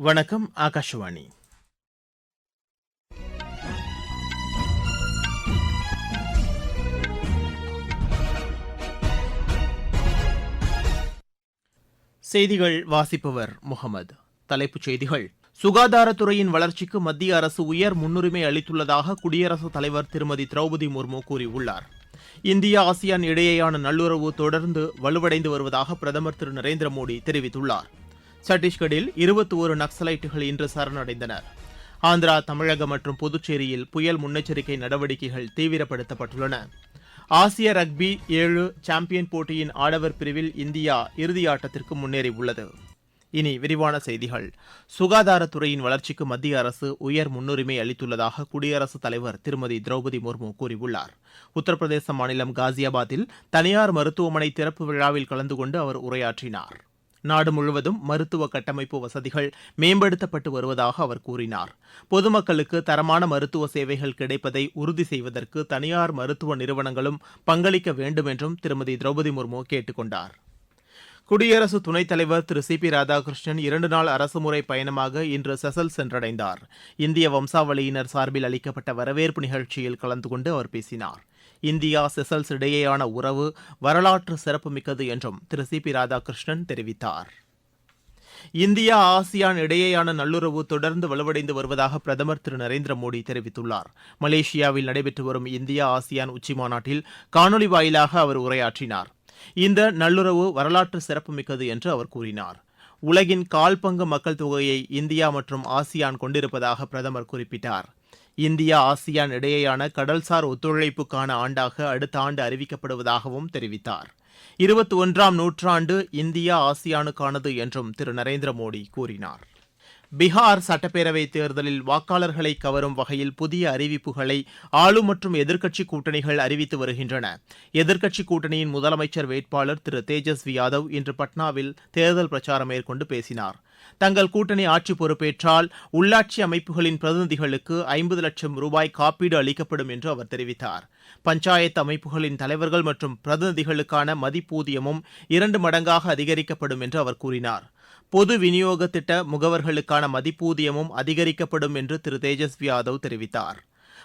வணக்கம் ஆகாஷவாணி. செய்திகள் வாசிப்பவர் முகமது. தலைப்புச் செய்திகள். சுகாதாரத்துறையின் வளர்ச்சிக்கு மத்திய அரசு உயர் முன்னுரிமை அளித்துள்ளதாக குடியரசுத் தலைவர் திருமதி திரௌபதி முர்மு கூறியுள்ளார். இந்தியா ஆசியான் இடையேயான நல்லுறவு தொடர்ந்து வலுவடைந்து வருவதாக பிரதமர் திரு நரேந்திர மோடி தெரிவித்துள்ளார். சத்தீஸ்கரில் இருபத்தி ஒரு நக்சலைட்டுகள் இன்று சரணடைந்தனர். ஆந்திரா தமிழகம் மற்றும் புதுச்சேரியில் புயல் முன்னெச்சரிக்கை நடவடிக்கைகள் தீவிரப்படுத்தப்பட்டுள்ளன. ஆசிய ரக்பி ஏழு சாம்பியன் போட்டியின் ஆடவர் பிரிவில் இந்தியா இறுதியாட்டத்திற்கு முன்னேறியுள்ளது. இனி விரிவான செய்திகள். சுகாதாரத்துறையின் வளர்ச்சிக்கு மத்திய அரசு உயர் முன்னுரிமை அளித்துள்ளதாக குடியரசுத் தலைவர் திருமதி திரௌபதி முர்மு கூறியுள்ளார். உத்தரப்பிரதேச மாநிலம் காசியாபாத்தில் தனியார் மருத்துவமனை திறப்பு விழாவில் கலந்து கொண்டு அவர் உரையாற்றினார். நாடு முழுவதும் மருத்துவ கட்டமைப்பு வசதிகள் மேம்படுத்தப்பட்டு வருவதாக அவர் கூறினார். பொதுமக்களுக்கு தரமான மருத்துவ சேவைகள் கிடைப்பதை உறுதி செய்வதற்கு தனியார் மருத்துவ நிறுவனங்களும் பங்களிக்க வேண்டும் என்றும் திருமதி திரௌபதி முர்மு கேட்டுக் கொண்டார். குடியரசு துணைத் தலைவர் திரு சி பி ராதாகிருஷ்ணன் இரண்டு நாள் அரசுமுறை பயணமாக இன்று செசல் சென்றடைந்தார். இந்திய வம்சாவளியினர் சார்பில் அளிக்கப்பட்ட வரவேற்பு நிகழ்ச்சியில் கலந்து கொண்டு அவர் பேசினார். இந்தியா செசல்ஸ் இடையேயான உறவு வரலாற்று சிறப்புமிக்கது என்றும் திரு. சி. பி. ராதாகிருஷ்ணன் தெரிவித்தார். இந்தியா ஆசியான் இடையேயான நல்லுறவு தொடர்ந்து வலுவடைந்து வருவதாக பிரதமர் திரு. நரேந்திர மோடி தெரிவித்துள்ளார். மலேசியாவில் நடைபெற்று வரும் இந்தியா ஆசியான் உச்சிமாநாட்டில் காணொலி வாயிலாக அவர் உரையாற்றினார். இந்த நல்லுறவு வரலாற்று சிறப்புமிக்கது என்று அவர் கூறினார். உலகின் கால்பங்கு மக்கள் தொகையை இந்தியா மற்றும் ஆசியான் கொண்டிருப்பதாக பிரதமர் குறிப்பிட்டார். இந்தியா ஆசியான் இடையேயான கடல்சார் ஒத்துழைப்புக்கான ஆண்டாக அடுத்த ஆண்டு அறிவிக்கப்படுவதாகவும் தெரிவித்தார். இருபத்தி ஒன்றாம் நூற்றாண்டு இந்தியா ஆசியானுக்கானது என்றும் திரு. நரேந்திர மோடி கூறினார். பீகார் சட்டப்பேரவை தேர்தலில் வாக்காளர்களை கவரும் வகையில் புதிய அறிவிப்புகளை ஆளும் மற்றும் எதிர்க்கட்சி கூட்டணிகள் அறிவித்து வருகின்றன. எதிர்க்கட்சி கூட்டணியின் முதலமைச்சர் வேட்பாளர் திரு தேஜஸ்வி யாதவ் இன்று பட்னாவில் தேர்தல் பிரச்சாரம் மேற்கொண்டு பேசினார். தங்கள் கூட்டணி ஆட்சி பொறுப்பேற்றால் உள்ளாட்சி அமைப்புகளின் பிரதிநிதிகளுக்கு ஐம்பது லட்சம் ரூபாய் காப்பீடு அளிக்கப்படும் என்று அவர் தெரிவித்தார். பஞ்சாயத்து அமைப்புகளின் தலைவர்கள் மற்றும் பிரதிநிதிகளுக்கான மதிப்பூதியமும் இரண்டு மடங்காக அதிகரிக்கப்படும் என்று அவர் கூறினார். பொது விநியோக திட்ட முகவர்களுக்கான மதிப்பூதியமும் அதிகரிக்கப்படும் என்று திரு தேஜஸ்வி யாதவ் தெரிவித்தார்.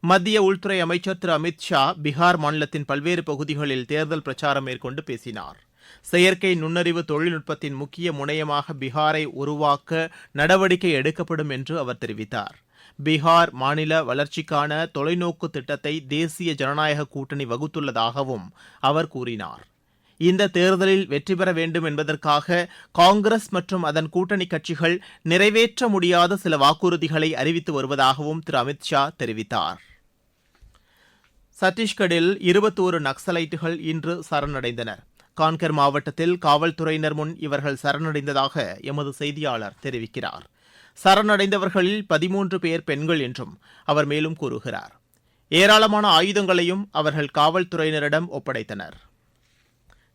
மத்திய உள்துறை அமைச்சர் திரு அமித் ஷா பீகார் மாநிலத்தின் பல்வேறு பகுதிகளில் தேர்தல் பிரச்சாரம் மேற்கொண்டு பேசினார். செயற்கை நுண்ணறிவு தொழில்நுட்பத்தின் முக்கிய முனையமாக பீகாரை உருவாக்க நடவடிக்கை எடுக்கப்படும் என்று அவர் தெரிவித்தார். பீகார் மாநில வளர்ச்சிக்கான தொலைநோக்கு திட்டத்தை தேசிய ஜனநாயக கூட்டணி வகுத்துள்ளதாகவும் அவர் கூறினார். இந்த தேர்தலில் வெற்றி பெற வேண்டும் என்பதற்காக காங்கிரஸ் மற்றும் அதன் கூட்டணி கட்சிகள் நிறைவேற்ற முடியாத சில வாக்குறுதிகளை அறிவித்து வருவதாகவும் திரு அமித் ஷா தெரிவித்தார். சத்தீஸ்கரில் இருபத்தோரு நக்சலைட்டுகள் இன்று சரணடைந்தனர் கான்கர் மாவட்டத்தில் காவல்துறையினர் முன் இவர்கள் சரணடைந்ததாக எமது செய்தியாளர் தெரிவிக்கிறார். சரணடைந்தவர்களில் பதிமூன்று பேர் பெண்கள் என்றும் அவர் மேலும் கூறுகிறார். ஏராளமான ஆயுதங்களையும் அவர்கள் காவல்துறையினரிடம் ஒப்படைத்தனர்.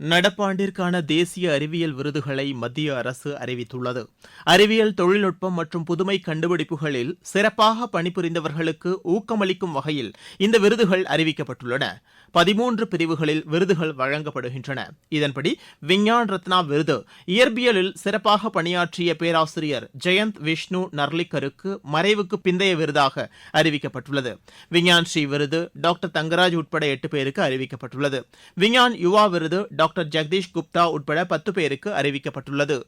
நடப்பாண்டிற்கான தேசிய அறிவியல் விருதுகளை மத்திய அரசு அறிவித்துள்ளது. அறிவியல் தொழில்நுட்பம் மற்றும் புதுமை கண்டுபிடிப்புகளில் சிறப்பாக பணிபுரிந்தவர்களுக்கு ஊக்கமளிக்கும் வகையில் இந்த விருதுகள் அறிவிக்கப்பட்டுள்ளன. பதிமூன்று பிரிவுகளில் விருதுகள் வழங்கப்படுகின்றன. இதன்படி விஞ்ஞான் ரத்னா விருது இயற்பியலில் சிறப்பாக பணியாற்றிய பேராசிரியர் ஜெயந்த் விஷ்ணு நர்லிக்கருக்கு மறைவுக்கு பிந்தைய விருதாக அறிவிக்கப்பட்டுள்ளது. விஞ்ஞான் ஸ்ரீ விருது டாக்டர் தங்கராஜ் உட்பட எட்டு பேருக்கு அறிவிக்கப்பட்டுள்ளது. விஞ்ஞான் யுவா விருது டாக்டர் ஜெகதீஷ் குப்தா உட்பட பத்து பேருக்கு அறிவிக்கப்பட்டுள்ளது.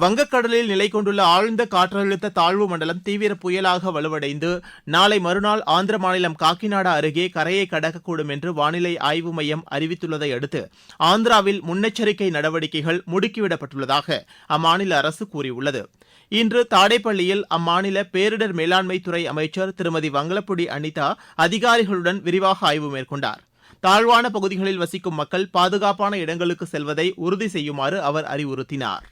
வங்கக்கடலில் நிலை கொண்டுள்ள ஆழ்ந்த காற்றழுத்த தாழ்வு மண்டலம் தீவிர புயலாக வலுவடைந்து நாளை மறுநாள் ஆந்திர மாநிலம் காக்கிநாடா அருகே கரையை கடக்கக்கூடும் என்று வானிலை ஆய்வு மையம் அறிவித்துள்ளதை அடுத்து ஆந்திராவில் முன்னெச்சரிக்கை நடவடிக்கைகள் முடுக்கிவிடப்பட்டுள்ளதாக அம்மாநில அரசு கூறியுள்ளது. இன்று தாடேப்பள்ளியில் அம்மாநில பேரிடர் மேலாண்மை துறை அமைச்சர் திருமதி வங்களப்புடி அனிதா அதிகாரிகளுடன் விரிவாக ஆய்வு மேற்கொண்டார். தாழ்வான பகுதிகளில் வசிக்கும் மக்கள் பாதுகாப்பான இடங்களுக்கு செல்வதை உறுதி செய்யுமாறு அவர் அறிவுறுத்தினார்.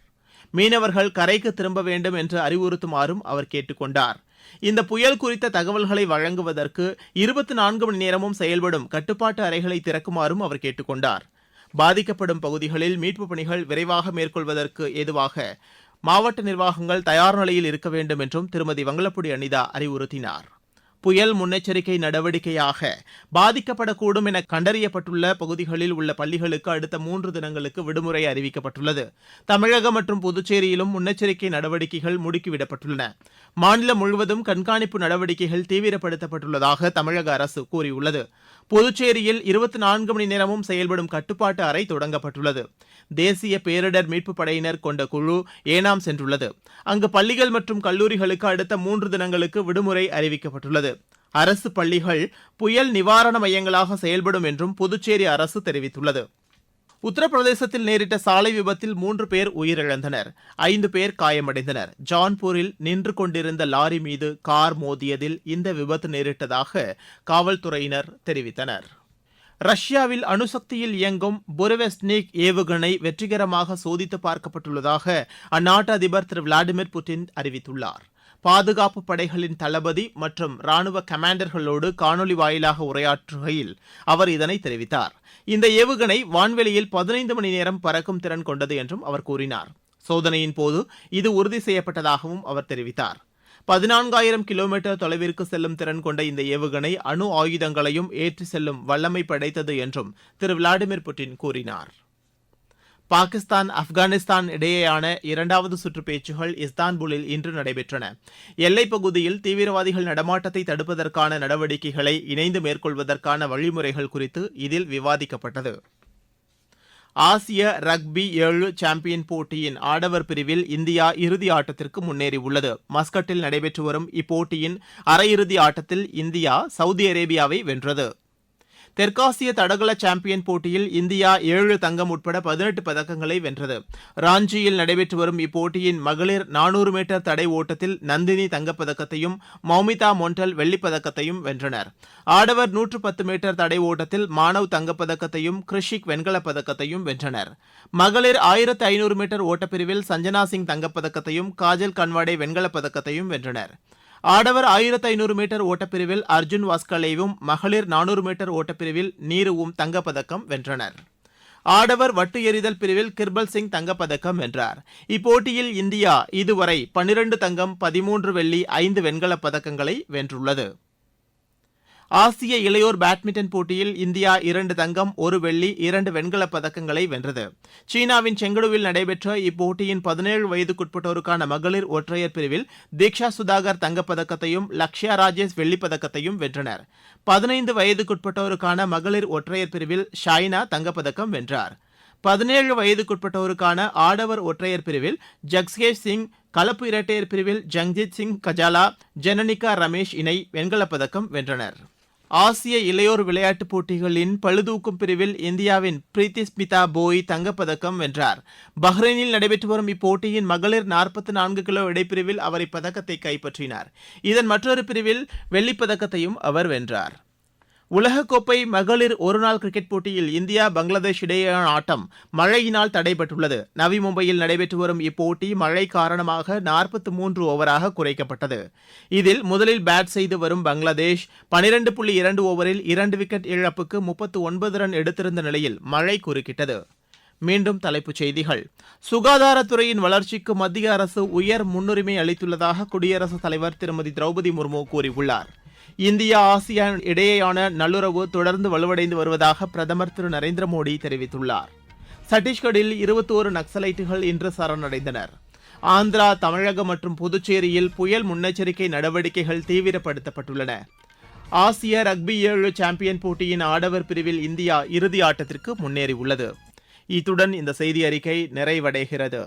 மீனவர்கள் கரைக்கு திரும்ப வேண்டும் என்று அறிவுறுத்துமாறும் அவர் கேட்டுக் கொண்டார் இந்த புயல் குறித்த தகவல்களை வழங்குவதற்கு இருபத்தி நான்கு மணி நேரமும் செயல்படும் கட்டுப்பாட்டு அறைகளை திறக்குமாறும் அவர் கேட்டுக் கொண்டார் பாதிக்கப்படும் பகுதிகளில் மீட்புப் பணிகள் விரைவாக மேற்கொள்வதற்கு ஏதுவாக மாவட்ட நிர்வாகங்கள் தயார் நிலையில் இருக்க வேண்டும் என்றும் திருமதி வங்களப்புடி அனிதா அறிவுறுத்தினார். புயல் முன்னெச்சரிக்கை நடவடிக்கையாக பாதிக்கப்படக்கூடும் என கண்டறியப்பட்டுள்ள பகுதிகளில் உள்ள பள்ளிகளுக்கு அடுத்த மூன்று தினங்களுக்கு விடுமுறை அறிவிக்கப்பட்டுள்ளது. தமிழகம் மற்றும் புதுச்சேரியிலும் முன்னெச்சரிக்கை நடவடிக்கைகள் முடுக்கிவிடப்பட்டுள்ளன. மாநிலம் முழுவதும் கண்காணிப்பு நடவடிக்கைகள் தீவிரப்படுத்தப்பட்டுள்ளதாக தமிழக அரசு கூறியுள்ளது. புதுச்சேரியில் இருபத்தி நான்கு மணி நேரமும் செயல்படும் கட்டுப்பாட்டு அறை தொடங்கப்பட்டுள்ளது. தேசிய பேரிடர் மீட்புப் படையினர் கொண்ட குழு ஏனாம் சென்றுள்ளது. அங்கு பள்ளிகள் மற்றும் கல்லூரிகளுக்கு அடுத்த மூன்று தினங்களுக்கு விடுமுறை அறிவிக்கப்பட்டுள்ளது. அரசு பள்ளிகள் புயல் நிவாரண மையங்களாக செயல்படும் என்றும் புதுச்சேரி அரசு தெரிவித்துள்ளது. உத்தரப்பிரதேசத்தில் நேரிட்ட சாலை விபத்தில் மூன்று பேர் உயிரிழந்தனர். ஐந்து பேர் காயமடைந்தனர். ஜான்பூரில் நின்று கொண்டிருந்த லாரி மீது கார் மோதியதில் இந்த விபத்து நேரிட்டதாக காவல்துறையினர் தெரிவித்தனர். ரஷ்யாவில் அணுசக்தியில் இயங்கும் புரவெஸ்னிக் ஏவுகணை வெற்றிகரமாக சோதித்து பார்க்கப்பட்டுள்ளதாக அந்நாட்டு அதிபர் திரு விளாடிமிர் புட்டின் அறிவித்துள்ளார். பாதுகாப்பு படைகளின் தளபதி மற்றும் ராணுவ கமாண்டர்களோடு காணொலி வாயிலாக உரையாற்றுகையில் அவர் இதனை தெரிவித்தார். இந்த ஏவுகணை வான்வெளியில் பதினைந்து மணி நேரம் பறக்கும் திறன் கொண்டது என்றும் அவர் கூறினார். சோதனையின் போது இது உறுதி செய்யப்பட்டதாகவும் அவர் தெரிவித்தார். பதினான்காயிரம் கிலோமீட்டர் தொலைவிற்கு செல்லும் திறன் கொண்ட இந்த ஏவுகணை அணு ஆயுதங்களையும் ஏற்றி செல்லும் வல்லமை படைத்தது என்றும் திரு விளாடிமிர் புட்டின் கூறினார். பாகிஸ்தான் ஆப்கானிஸ்தான் இடையேயான இரண்டாவது சுற்று பேச்சுகள் இஸ்தான்புல்லில் இன்று நடைபெற்றன. எல்லைப் பகுதியில் தீவிரவாதிகள் நடமாட்டத்தை தடுப்பதற்கான நடவடிக்கைகளை இணைந்து மேற்கொள்வதற்கான வழிமுறைகள் குறித்து இதில் விவாதிக்கப்பட்டது. ஆசிய ரக்பி ஏழு சாம்பியன் போட்டியின் ஆடவர் பிரிவில் இந்தியா இறுதி ஆட்டத்திற்கு முன்னேறியுள்ளது. மஸ்கட்டில் நடைபெற்று வரும் இப்போட்டியின் அரையிறுதி ஆட்டத்தில் இந்தியா சவுதி அரேபியாவை வென்றது. தெற்காசிய தடகள சாம்பியன் போட்டியில் இந்தியா ஏழு தங்கம் உட்பட பதினெட்டு பதக்கங்களை வென்றது. ராஞ்சியில் நடைபெற்று வரும் இப்போட்டியின் மகளிர் நானூறு மீட்டர் தடை ஓட்டத்தில் நந்தினி தங்கப்பதக்கத்தையும் மௌமிதா மொண்டல் வெள்ளிப்பதக்கத்தையும் வென்றனர். ஆடவர் நூற்று பத்து மீட்டர் தடை ஓட்டத்தில் மாணவ் தங்கப்பதக்கத்தையும் கிருஷிக் வெண்கலப் பதக்கத்தையும் வென்றனர். மகளிர் ஆயிரத்து ஐநூறு மீட்டர் ஓட்டப்பிரிவில் சஞ்சனா சிங் தங்கப்பதக்கத்தையும் காஜல் கன்வாடே வெண்கலப் பதக்கத்தையும் வென்றனர். ஆடவர் ஆயிரத்து ஐநூறு மீட்டர் ஓட்டப்பிரிவில் அர்ஜுன் வாஸ்கலேவும் மகளிர் நானூறு மீட்டர் ஓட்டப்பிரிவில் நீருவும் தங்கப்பதக்கம் வென்றனர். ஆடவர் வட்டு எறிதல் பிரிவில் கிர்பல் சிங் தங்கப்பதக்கம் வென்றார். இப்போட்டியில் இந்தியா இதுவரை பன்னிரண்டு தங்கம் பதிமூன்று வெள்ளி ஐந்து வெண்கலப் பதக்கங்களை வென்றுள்ளது. ஆசிய இளையோர் பேட்மிண்டன் போட்டியில் இந்தியா இரண்டு தங்கம் ஒரு வெள்ளி இரண்டு வெண்கலப் பதக்கங்களை வென்றது. சீனாவின் செங்கடுவில் நடைபெற்ற இப்போட்டியின் பதினேழு வயதுக்குட்பட்டோருக்கான மகளிர் ஒற்றையர் பிரிவில் தீக்ஷா சுதாகர் தங்கப்பதக்கத்தையும் லக்ஷயா ராஜேஷ் வெள்ளிப்பதக்கத்தையும் வென்றனர். பதினைந்து வயதுக்குட்பட்டோருக்கான மகளிர் ஒற்றையர் பிரிவில் ஷாய்னா தங்கப்பதக்கம் வென்றார். பதினேழு வயதுக்குட்பட்டோருக்கான ஆடவர் ஒற்றையர் பிரிவில் ஜக்ஸ்கேஷ் சிங் கலப்பு இரட்டையர் பிரிவில் ஜங்ஜித் சிங் கஜாலா ஜனனிகா ரமேஷ் இணை வெண்கலப் பதக்கம் வென்றனர். ஆசிய இளையோர் விளையாட்டுப் போட்டிகளின் பளுதூக்கும் பிரிவில் இந்தியாவின் பிரீத்தி ஸ்மிதா போய் தங்கப்பதக்கம் வென்றார். பஹ்ரைனில் நடைபெற்று வரும் இப்போட்டியின் மகளிர் நாற்பத்தி நான்கு கிலோ இடைப்பிரிவில் அவர் இப்பதக்கத்தை கைப்பற்றினார். இதன் மற்றொரு பிரிவில் வெள்ளிப்பதக்கத்தையும் அவர் வென்றார். உலகக்கோப்பை மகளிர் ஒருநாள் கிரிக்கெட் போட்டியில் இந்தியா பங்களாதேஷ் இடையேயான ஆட்டம் மழையினால் தடைபட்டுள்ளது. நவி மும்பையில் நடைபெற்று வரும் இப்போட்டி மழை காரணமாக நாற்பத்தி மூன்று ஓவராக குறைக்கப்பட்டது. இதில் முதலில் பேட் செய்து வரும் பங்களாதேஷ் பனிரெண்டு புள்ளி இரண்டு ஓவரில் இரண்டு விக்கெட் இழப்புக்கு முப்பத்து ஒன்பது ரன் எடுத்திருந்த நிலையில் மழை குறுக்கிட்டது. மீண்டும் தலைப்புச் செய்திகள். சுகாதாரத்துறையின் வளர்ச்சிக்கு மத்திய அரசு உயர் முன்னுரிமை அளித்துள்ளதாக குடியரசுத் தலைவர் திருமதி திரௌபதி முர்மு கூறியுள்ளார். இந்தியா ஆசியான் இடையேயான நல்லுறவு தொடர்ந்து வலுவடைந்து வருவதாக பிரதமர் திரு. நரேந்திர மோடி தெரிவித்துள்ளார். சத்தீஸ்கரில் இருபத்தோரு நக்சலைட்டுகள் இன்று சரணடைந்தனர். ஆந்திரா தமிழகம் மற்றும் புதுச்சேரியில் புயல் முன்னெச்சரிக்கை நடவடிக்கைகள் தீவிரப்படுத்தப்பட்டுள்ளன. ஆசிய ரக்பி ஏழு சாம்பியன் போட்டியின் ஆடவர் பிரிவில் இந்தியா இறுதி ஆட்டத்திற்கு முன்னேறியுள்ளது. இத்துடன் இந்த செய்தி அறிக்கை நிறைவடைகிறது.